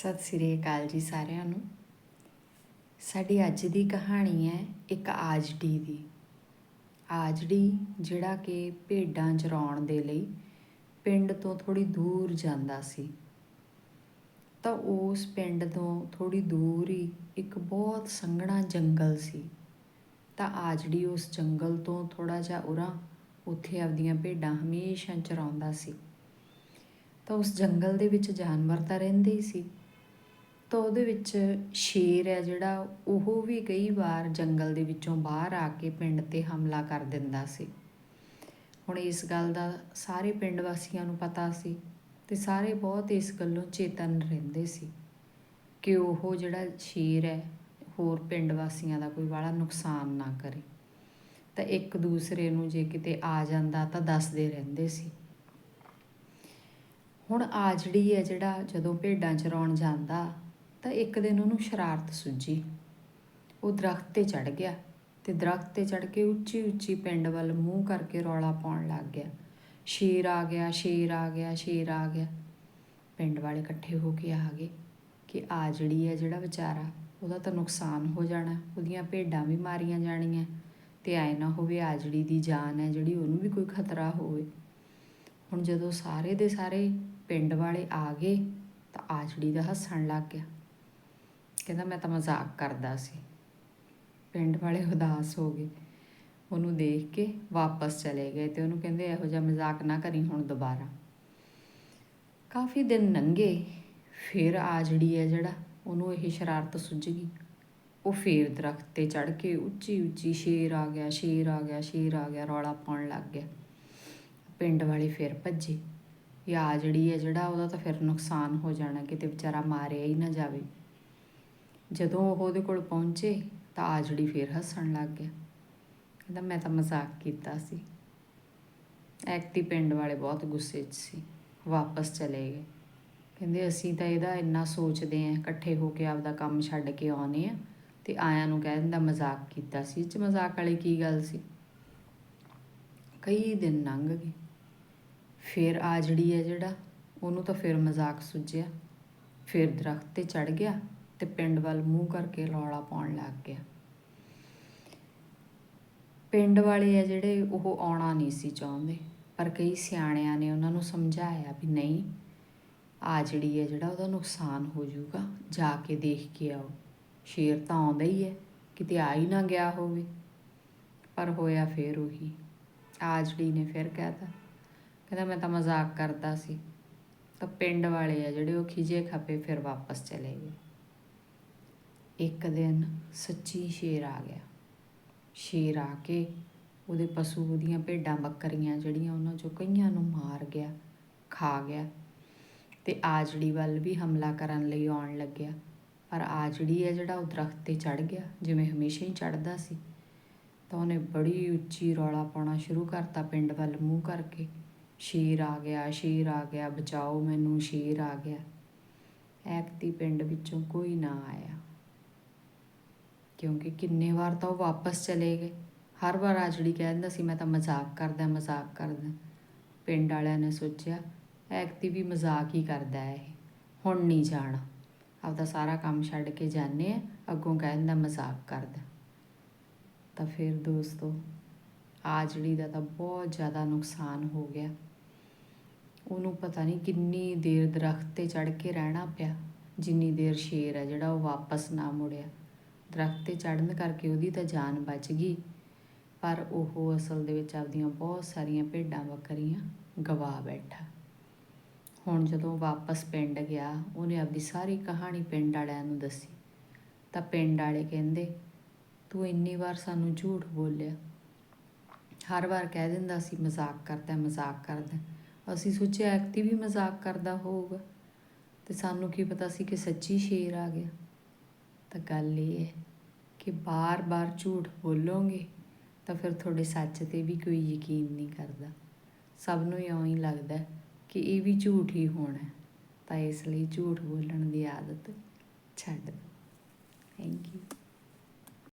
ਸਤਿ ਸ੍ਰੀ ਅਕਾਲ ਜੀ ਸਾਰਿਆਂ ਨੂੰ। ਸਾਡੀ ਅੱਜ ਦੀ ਕਹਾਣੀ ਹੈ ਇੱਕ ਆਜੜੀ ਦੀ। ਆਜੜੀ ਜਿਹੜਾ ਕਿ ਭੇਡਾਂ ਚਰਾਉਣ ਦੇ ਲਈ ਪਿੰਡ ਤੋਂ ਥੋੜੀ ਦੂਰ ਜਾਂਦਾ ਸੀ। ਤਾਂ ਉਸ ਪਿੰਡ ਤੋਂ ਥੋੜੀ ਦੂਰ ਹੀ ਇੱਕ ਬਹੁਤ ਸੰਘਣਾ ਜੰਗਲ ਸੀ। ਤਾਂ ਆਜੜੀ ਉਸ ਜੰਗਲ ਤੋਂ ਥੋੜਾ ਜਿਹਾ ਉਰਾਂ ਉੱਥੇ ਆਪਦੀਆਂ ਭੇਡਾਂ ਹਮੇਸ਼ਾ ਚਰਾਉਂਦਾ ਸੀ। ਤਾਂ ਉਸ ਜੰਗਲ ਦੇ ਵਿੱਚ ਜਾਨਵਰ ਤਾਂ ਰਹਿੰਦੇ ਹੀ ਸੀ। ਤਾਂ ਉਹਦੇ ਵਿੱਚ ਸ਼ੇਰ ਹੈ ਜਿਹੜਾ ਉਹ ਵੀ ਕਈ ਵਾਰ ਜੰਗਲ ਦੇ ਵਿੱਚੋਂ ਬਾਹਰ ਆ ਕੇ ਪਿੰਡ ਤੇ ਹਮਲਾ ਕਰ ਦਿੰਦਾ ਸੀ। ਹੁਣ ਇਸ ਗੱਲ ਦਾ ਸਾਰੇ ਪਿੰਡ ਵਾਸੀਆਂ ਨੂੰ ਪਤਾ ਸੀ ਤੇ ਸਾਰੇ ਬਹੁਤ ਇਸ ਗੱਲੋਂ ਚੇਤਨ ਰਹਿੰਦੇ ਸੀ ਕਿ ਉਹ ਜਿਹੜਾ ਸ਼ੇਰ ਹੈ, ਹੋਰ ਪਿੰਡ ਵਾਸੀਆਂ ਦਾ ਕੋਈ ਵਾਲਾ ਨੁਕਸਾਨ ਨਾ ਕਰੇ। ਤਾਂ ਇੱਕ ਦੂਸਰੇ ਨੂੰ ਜੇ ਕਿਤੇ ਆ ਜਾਂਦਾ ਤਾਂ ਦੱਸਦੇ ਰਹਿੰਦੇ ਸੀ। ਹੁਣ ਆਜੜੀ ਹੈ ਜਿਹੜਾ ਜਦੋਂ ਭੇਡਾਂ ਚਰਾਉਣ ਜਾਂਦਾ ਤਾਂ ਇੱਕ ਦਿਨ ਉਹਨੂੰ ਸ਼ਰਾਰਤ ਸੁੱਝੀ ਉਹ ਦਰਖਤ ਤੇ ਚੜ ਗਿਆ ਤੇ ਦਰਖਤ ਤੇ ਚੜ ਕੇ ਉੱਚੀ ਉੱਚੀ ਪਿੰਡ ਵੱਲ ਮੂੰਹ ਕਰਕੇ ਰੌਲਾ ਪਾਉਣ ਲੱਗ ਗਿਆ। ਸ਼ੇਰ ਆ ਗਿਆ, ਸ਼ੇਰ ਆ ਗਿਆ, ਸ਼ੇਰ ਆ ਗਿਆ। ਪਿੰਡ ਵਾਲੇ ਇਕੱਠੇ ਹੋ ਕੇ ਆ ਗਏ ਕਿ ਆ ਜਿਹੜੀ ਹੈ ਜਿਹੜਾ ਵਿਚਾਰਾ, ਉਹਦਾ ਤਾਂ ਨੁਕਸਾਨ ਹੋ ਜਾਣਾ, ਉਹਦੀਆਂ ਭੇਡਾਂ ਵੀ ਮਾਰੀਆਂ ਜਾਣੀਆਂ ਤੇ ਐ ਨਾ ਹੋਵੇ ਆਜੜੀ ਦੀ ਜਾਨ ਹੈ ਜਿਹੜੀ ਉਹਨੂੰ ਵੀ ਕੋਈ ਖਤਰਾ ਹੋਵੇ। ਹੁਣ ਜਦੋਂ ਸਾਰੇ ਦੇ ਸਾਰੇ ਪਿੰਡ ਵਾਲੇ ਆ ਗਏ ਤਾਂ ਆਜੜੀ ਦਾ ਹੱਸਣ ਲੱਗ ਗਿਆ। ਕਹਿੰਦਾ, ਮੈਂ ਤਾਂ ਮਜ਼ਾਕ ਕਰਦਾ ਸੀ। ਪਿੰਡ ਵਾਲੇ ਉਦਾਸ ਹੋ ਗਏ। ਉਹਨੂੰ ਦੇਖ ਕੇ ਵਾਪਸ ਚਲੇ ਗਏ ਤੇ ਉਹਨੂੰ ਕਹਿੰਦੇ, ਇਹੋ ਜਿਹਾ ਮਜ਼ਾਕ ਨਾ ਕਰੀ ਹੁਣ ਦੁਬਾਰਾ। ਕਾਫੀ ਦਿਨ ਲੰਘੇ ਫਿਰ ਆਜੜੀ ਹੈ ਜਿਹੜਾ ਉਹਨੂੰ ਇਹ ਸ਼ਰਾਰਤ ਸੁੱਝ ਗਈ। ਉਹ ਫੇਰ ਦਰਖਤ ਤੇ ਚੜ ਕੇ ਉੱਚੀ ਉੱਚੀ ਸ਼ੇਰ ਆ ਗਿਆ, ਸ਼ੇਰ ਆ ਗਿਆ, ਸ਼ੇਰ ਆ ਗਿਆ, ਰੌਲਾ ਪਾਉਣ ਲੱਗ ਗਿਆ। ਪਿੰਡ ਵਾਲੇ ਫਿਰ ਭੱਜੇ। ਇਹ ਆਜੜੀ ਹੈ ਜਿਹੜਾ ਉਹਦਾ ਤਾਂ ਫਿਰ ਨੁਕਸਾਨ ਹੋ ਜਾਣਾ, ਕਿਤੇ ਵਿਚਾਰਾ ਮਾਰਿਆ ਹੀ ਨਾ ਜਾਵੇ। ਜਦੋਂ ਉਹ ਉਹਦੇ ਕੋਲ ਪਹੁੰਚੇ ਤਾਂ ਆਜੜੀ ਫੇਰ ਹੱਸਣ ਲੱਗ ਗਿਆ। ਕਹਿੰਦਾ, ਮੈਂ ਤਾਂ ਮਜ਼ਾਕ ਕੀਤਾ ਸੀ। ਐਕਟੀ ਪਿੰਡ ਵਾਲੇ ਬਹੁਤ ਗੁੱਸੇ 'ਚ ਸੀ। ਵਾਪਸ ਚਲੇ ਗਏ। ਕਹਿੰਦੇ, ਅਸੀਂ ਤਾਂ ਇਹਦਾ ਇੰਨਾ ਸੋਚਦੇ ਆਂ, ਇਕੱਠੇ ਹੋ ਕੇ ਆਪਦਾ ਕੰਮ ਛੱਡ ਕੇ ਆਉਨੇ ਆ ਤੇ ਆਇਆਂ ਨੂੰ ਕਹਿ ਦਿੰਦਾ, ਮਜ਼ਾਕ ਕੀਤਾ ਸੀ। ਚ ਮਜ਼ਾਕ ਵਾਲੀ ਕੀ ਗੱਲ ਸੀ ਕਈ ਦਿਨ ਲੰਘ ਗਏ। ਫਿਰ ਆਜੜੀ ਹੈ ਜਿਹੜਾ, ਉਹਨੂੰ ਤਾਂ ਫਿਰ ਮਜ਼ਾਕ ਸੁੱਝਿਆ। ਫਿਰ ਦਰਖਤ ਤੇ ਚੜ ਗਿਆ। ਤੇ ਪਿੰਡ ਵੱਲ ਮੂੰਹ ਕਰਕੇ ਰੌਲਾ ਪਾਉਣ ਲੱਗ ਗਿਆ। ਪਿੰਡ ਵਾਲੇ ਆ ਜਿਹੜੇ ਉਹ ਆਉਣਾ ਨਹੀਂ ਸੀ ਚਾਹੁੰਦੇ, ਪਰ ਕਈ ਸਿਆਣਿਆਂ ਨੇ ਉਹਨਾਂ ਨੂੰ ਸਮਝਾਇਆ ਵੀ ਨਹੀਂ, ਆ ਜਿਹੜੀ ਹੈ ਜਿਹੜਾ ਉਹਦਾ ਨੁਕਸਾਨ ਹੋ ਜਾਊਗਾ, ਜਾ ਕੇ ਦੇਖ ਕੇ ਆਓ। ਸ਼ੇਰ ਤਾਂ ਆਉਂਦਾ ਹੀ ਹੈ, ਕਿਤੇ ਆ ਹੀ ਨਾ ਗਿਆ ਹੋਵੇ। ਪਰ ਹੋਇਆ ਫੇਰ ਉਹੀ। ਆਜੜੀ ਨੇ ਫਿਰ ਕਹਿਤਾ, ਕਹਿੰਦਾ ਮੈਂ ਤਾਂ ਮਜ਼ਾਕ ਕਰਦਾ ਸੀ। ਤਾਂ ਪਿੰਡ ਵਾਲੇ ਆ ਜਿਹੜੇ ਉਹ ਖਿਜੇ ਖਪੇ ਫਿਰ ਵਾਪਸ ਚਲੇ ਗਏ। ਇੱਕ ਦਿਨ ਸੱਚੀ ਸ਼ੇਰ ਆ ਗਿਆ। ਸ਼ੇਰ ਆ ਕੇ ਉਹਦੇ ਪਸ਼ੂ ਉਹਦੀਆਂ ਭੇਡਾਂ ਬੱਕਰੀਆਂ ਜਿਹੜੀਆਂ ਉਹਨਾਂ ਚੋਂ ਕਈਆਂ ਨੂੰ ਮਾਰ ਗਿਆ, ਖਾ ਗਿਆ ਤੇ ਆਜੜੀ ਵੱਲ ਵੀ ਹਮਲਾ ਕਰਨ ਲਈ ਆਉਣ ਲੱਗਿਆ। ਪਰ ਆਜੜੀ ਹੈ ਜਿਹੜਾ ਉਹ ਦਰਖਤ ਤੇ ਚੜ ਗਿਆ, ਜਿਵੇਂ ਹਮੇਸ਼ਾ ਹੀ ਚੜਦਾ ਸੀ। ਤਾਂ ਉਹਨੇ ਬੜੀ ਉੱਚੀ ਰੌਲਾ ਪਾਉਣਾ ਸ਼ੁਰੂ ਕਰਤਾ ਪਿੰਡ ਵੱਲ ਮੂੰਹ ਕਰਕੇ। ਸ਼ੇਰ ਆ ਗਿਆ, ਸ਼ੇਰ ਆ ਗਿਆ, ਬਚਾਓ ਮੈਨੂੰ, ਸ਼ੇਰ ਆ ਗਿਆ। ਐਕਤੀ ਪਿੰਡ ਵਿੱਚੋਂ ਕੋਈ ਨਾ ਆਇਆ। ਕਿਉਂਕਿ ਕਿੰਨੇ ਵਾਰ ਤਾਂ ਉਹ ਵਾਪਸ ਚਲੇ ਗਏ। ਹਰ ਵਾਰ ਆਜੜੀ ਕਹਿ ਦਿੰਦਾ ਸੀ, ਮੈਂ ਤਾਂ ਮਜ਼ਾਕ ਕਰਦਾ ਮਜ਼ਾਕ ਕਰਦਾ। ਪਿੰਡ ਵਾਲਿਆਂ ਨੇ ਸੋਚਿਆ, ਐਕਤੀ ਵੀ ਮਜ਼ਾਕ ਹੀ ਕਰਦਾ ਹੈ ਇਹ। ਹੁਣ ਨਹੀਂ ਜਾਣਾ। ਆਪਦਾ ਸਾਰਾ ਕੰਮ ਛੱਡ ਕੇ ਜਾਣੇ ਆ, ਅੱਗੋਂ ਕਹਿ ਦਿੰਦਾ, ਮਜ਼ਾਕ ਕਰਦਾ। ਤਾਂ ਫਿਰ ਦੋਸਤੋ ਆਜੜੀ ਦਾ ਤਾਂ ਬਹੁਤ ਜ਼ਿਆਦਾ ਨੁਕਸਾਨ ਹੋ ਗਿਆ। ਉਹਨੂੰ ਪਤਾ ਨਹੀਂ ਕਿੰਨੀ ਦੇਰ ਦਰਖਤ ਤੇ ਚੜ ਕੇ ਰਹਿਣਾ ਪਿਆ, ਜਿੰਨੀ ਦੇਰ ਸ਼ੇਰ ਹੈ ਜਿਹੜਾ ਉਹ ਵਾਪਸ ਨਾ ਮੁੜਿਆ। ਦਰਖਤ ਤੇ ਚੜਨ ਕਰਕੇ ਉਹਦੀ ਤਾਂ ਜਾਨ ਬਚ ਗਈ। ਪਰ ਉਹ ਅਸਲ ਦੇ ਵਿੱਚ ਆਪਦੀਆਂ ਬਹੁਤ ਸਾਰੀਆਂ ਭੇਡਾਂ ਬੱਕਰੀਆਂ ਗਵਾ ਬੈਠਾ। ਹੁਣ ਜਦੋਂ ਵਾਪਸ ਪਿੰਡ ਗਿਆ, ਉਹਨੇ ਆਪਦੀ ਸਾਰੀ ਕਹਾਣੀ ਪਿੰਡ ਵਾਲਿਆਂ ਨੂੰ ਦੱਸੀ। ਤਾਂ ਪਿੰਡ ਵਾਲੇ ਕਹਿੰਦੇ, ਤੂੰ ਇੰਨੀ ਵਾਰ ਸਾਨੂੰ ਝੂਠ ਬੋਲਿਆ। ਹਰ ਵਾਰ ਕਹਿ ਦਿੰਦਾ ਸੀ, ਮਜ਼ਾਕ ਕਰਦਾ ਮਜ਼ਾਕ ਕਰਦਾ। ਅਸੀਂ ਸੋਚਿਆ, ਐਕਤੀ ਵੀ ਮਜ਼ਾਕ ਕਰਦਾ ਹੋਊਗਾ। ਤੇ ਸਾਨੂੰ ਕੀ ਪਤਾ ਸੀ ਕਿ ਸੱਚੀ ਸ਼ੇਰ ਆ ਗਿਆ। ਤਾਂ ਗੱਲ ਇਹ ਹੈ ਕਿ ਬਾਰ-ਬਾਰ ਝੂਠ ਬੋਲੋਗੇ, ਤਾਂ ਫਿਰ ਤੁਹਾਡੇ ਸੱਚ ਤੇ ਵੀ ਕੋਈ ਯਕੀਨ ਨਹੀਂ ਕਰਦਾ। ਸਭ ਨੂੰ ਇਉਂ ਹੀ ਲੱਗਦਾ ਕਿ ਇਹ ਵੀ ਝੂਠ ਹੀ ਹੋਣਾ ਤਾਂ ਇਸ ਲਈ ਝੂਠ ਬੋਲਣ ਦੀ ਆਦਤ ਛੱਡ ਦਿਓ। Thank you